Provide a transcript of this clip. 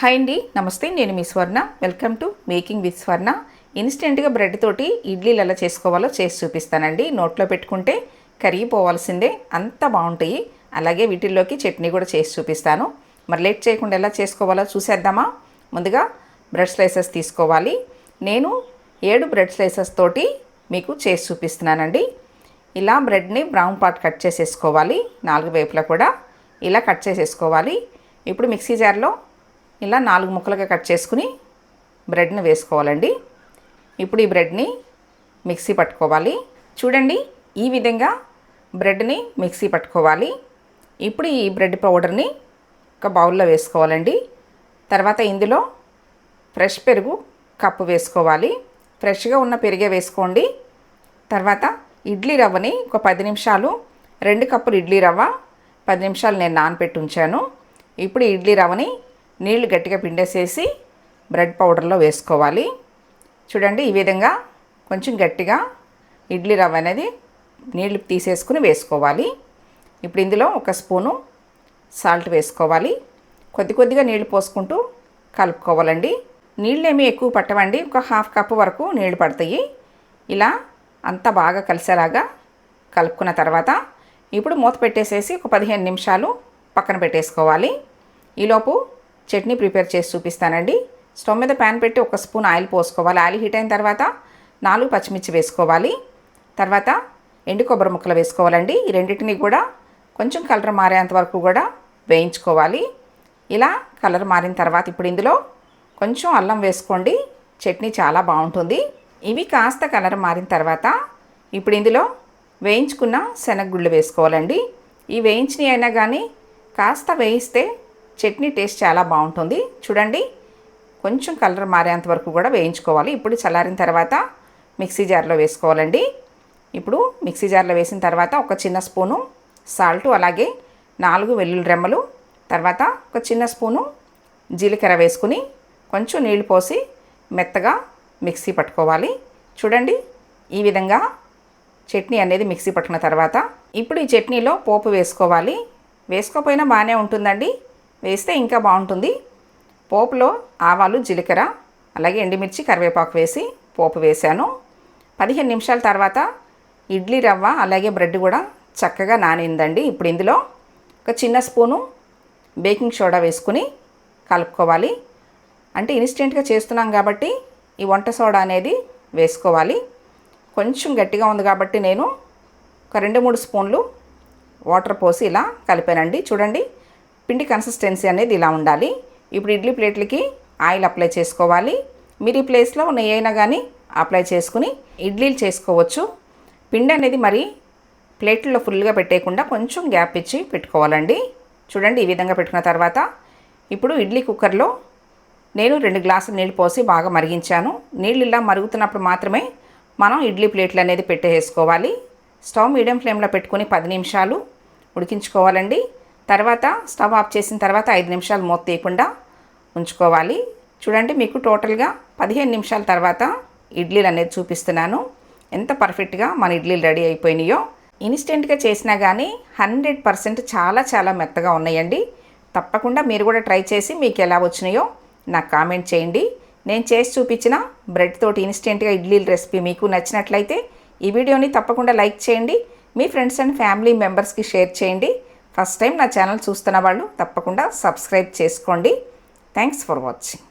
Hi అండి నమస్తే నేను మీ Swarna. Welcome to making with Swarna ఇన్స్టెంట్గా బ్రెడ్ తోటి ఇడ్లీలు ఎలా చేసుకోవాలో చేసి చూపిస్తానండి. నోట్లో పెట్టుకుంటే కరిగిపోవాల్సిందే అంత బాగుంటాయి. అలాగే వీటిల్లోకి చట్నీ కూడా చేసి చూపిస్తాను. మరి లేట్ చేయకుండా ఎలా చేసుకోవాలో చూసేద్దామా? ముందుగా బ్రెడ్ స్లైసెస్ తీసుకోవాలి. నేను ఏడు బ్రెడ్ స్లైసెస్ తోటి మీకు చేసి చూపిస్తున్నానండి. ఇలా బ్రెడ్ని బ్రౌన్ పార్ట్ కట్ చేసేసుకోవాలి నాలుగు వైపులా కూడా. ఇలా కట్ చేసేసుకోవాలి. ఇప్పుడు మిక్సీ జార్లో ఇలా నాలుగు ముక్కలుగా కట్ చేసుకుని బ్రెడ్ని వేసుకోవాలండి. ఇప్పుడు ఈ బ్రెడ్ని మిక్సీ పట్టుకోవాలి. చూడండి ఈ విధంగా బ్రెడ్ని మిక్సీ పట్టుకోవాలి. ఇప్పుడు ఈ బ్రెడ్ పౌడర్ని ఒక బౌల్లో వేసుకోవాలండి. తర్వాత ఇందులో ఫ్రెష్ పెరుగు కప్పు వేసుకోవాలి. ఫ్రెష్గా ఉన్న పెరిగే వేసుకోండి. తర్వాత ఇడ్లీ రవ్వని ఒక పది నిమిషాలు రెండు కప్పులు ఇడ్లీ రవ్వ పది నిమిషాలు నేను నానపెట్టి ఉంచాను. ఇప్పుడు ఇడ్లీ రవ్వని నీళ్ళు గట్టిగా పిండేసేసి బ్రెడ్ పౌడర్లో వేసుకోవాలి. చూడండి ఈ విధంగా కొంచెం గట్టిగా ఇడ్లీ రవ్వ అనేది నీళ్ళు తీసేసుకుని వేసుకోవాలి. ఇప్పుడు ఇందులో ఒక స్పూను సాల్ట్ వేసుకోవాలి. కొద్ది కొద్దిగా నీళ్ళు పోసుకుంటూ కలుపుకోవాలండి. నీళ్ళు ఏమీ ఎక్కువ పట్టవండి. ఒక హాఫ్ కప్ వరకు నీళ్ళు పడతాయి. ఇలా అంతా బాగా కలిసేలాగా కలుపుకున్న తర్వాత ఇప్పుడు మూత పెట్టేసేసి ఒక పదిహేను నిమిషాలు పక్కన పెట్టేసుకోవాలి. ఈలోపు చట్నీ ప్రిపేర్ చేసి చూపిస్తానండి. స్టవ్ మీద ప్యాన్ పెట్టి ఒక స్పూన్ ఆయిల్ పోసుకోవాలి. ఆయిల్ హీట్ అయిన తర్వాత నాలుగు పచ్చిమిర్చి వేసుకోవాలి. తర్వాత ఎండు కొబ్బరి ముక్కలు వేసుకోవాలండి. ఈ రెండింటిని కూడా కొంచెం కలర్ మారేంత వరకు కూడా వేయించుకోవాలి. ఇలా కలర్ మారిన తర్వాత ఇప్పుడు ఇందులో కొంచెం అల్లం వేసుకోండి. చట్నీ చాలా బాగుంటుంది. ఇవి కాస్త కలర్ మారిన తర్వాత ఇప్పుడు ఇందులో వేయించుకున్న శనగగుళ్ళు వేసుకోవాలండి. ఈ వేయించినవి అయినా కానీ కాస్త వేయిస్తే చట్నీ టేస్ట్ చాలా బాగుంటుంది. చూడండి కొంచెం కలర్ మారేంత వరకు కూడా వేయించుకోవాలి. ఇప్పుడు చల్లారిన తర్వాత మిక్సీ జార్లో వేసుకోవాలండి. ఇప్పుడు మిక్సీ జార్లో వేసిన తర్వాత ఒక చిన్న స్పూను సాల్ట్ అలాగే నాలుగు వెల్లుల్లి రెమ్మలు తర్వాత ఒక చిన్న స్పూను జీలకర్ర వేసుకుని కొంచెం నీళ్ళు పోసి మెత్తగా మిక్సీ పట్టుకోవాలి. చూడండి ఈ విధంగా చట్నీ అనేది మిక్సీ పట్టుకున్న తర్వాత ఇప్పుడు ఈ చట్నీలో పోపు వేసుకోవాలి. వేసుకోపోయినా బాగానే ఉంటుందండి. వేస్తే ఇంకా బాగుంటుంది. పోపులో ఆవాలు జీలకర్ర అలాగే ఎండుమిర్చి కరివేపాకు వేసి పోపు వేశాను. పదిహేను నిమిషాల తర్వాత ఇడ్లీ రవ్వ అలాగే బ్రెడ్ కూడా చక్కగా నానిందండి. ఇప్పుడు ఇందులో ఒక చిన్న స్పూను బేకింగ్ సోడా వేసుకుని కలుపుకోవాలి. అంటే ఇన్స్టెంట్గా చేస్తున్నాం కాబట్టి ఈ వంట సోడా అనేది వేసుకోవాలి. కొంచెం గట్టిగా ఉంది కాబట్టి నేను ఒక రెండు మూడు స్పూన్లు వాటర్ పోసి ఇలా కలిపానండి. చూడండి పిండి కన్సిస్టెన్సీ అనేది ఇలా ఉండాలి. ఇప్పుడు ఇడ్లీ ప్లేట్లకి ఆయిల్ అప్లై చేసుకోవాలి. మీరు ఈ ప్లేస్లో నెయ్యి అయినా కానీ అప్లై చేసుకుని ఇడ్లీలు చేసుకోవచ్చు. పిండి అనేది మరి ప్లేట్లో ఫుల్గా పెట్టేయకుండా కొంచెం గ్యాప్ ఇచ్చి పెట్టుకోవాలండి. చూడండి ఈ విధంగా పెట్టుకున్న తర్వాత ఇప్పుడు ఇడ్లీ కుక్కర్లో నేను రెండు గ్లాసులు నీళ్ళు పోసి బాగా మరిగించాను. నీళ్ళు ఇలా మరుగుతున్నప్పుడు మాత్రమే మనం ఇడ్లీ ప్లేట్లు అనేది పెట్టేసుకోవాలి స్టవ్ మీడియం ఫ్లేమ్లో పెట్టుకుని పది నిమిషాలు ఉడికించుకోవాలండి. తర్వాత స్టవ్ ఆఫ్ చేసిన తర్వాత ఐదు నిమిషాలు మూత తీయకుండా ఉంచుకోవాలి. చూడండి మీకు టోటల్గా పదిహేను నిమిషాల తర్వాత ఇడ్లీలు అనేది చూపిస్తున్నాను. ఎంత పర్ఫెక్ట్గా మన ఇడ్లీలు రెడీ అయిపోయినాయో. ఇన్స్టెంట్గా చేసినా కానీ హండ్రెడ్ పర్సెంట్ చాలా చాలా మెత్తగా ఉన్నాయండి. తప్పకుండా మీరు కూడా ట్రై చేసి మీకు ఎలా వచ్చినాయో నాకు కామెంట్ చేయండి. నేను చేసి చూపించిన బ్రెడ్ తోటి ఇన్స్టెంట్గా ఇడ్లీల రెసిపీ మీకు నచ్చినట్లయితే ఈ వీడియోని తప్పకుండా లైక్ చేయండి. మీ ఫ్రెండ్స్ అండ్ ఫ్యామిలీ మెంబర్స్కి షేర్ చేయండి. ఫస్ట్ టైం నా ఛానల్ చూస్తున్న వాళ్ళు తప్పకుండా సబ్స్క్రైబ్ చేసుకోండి. Thanks for watching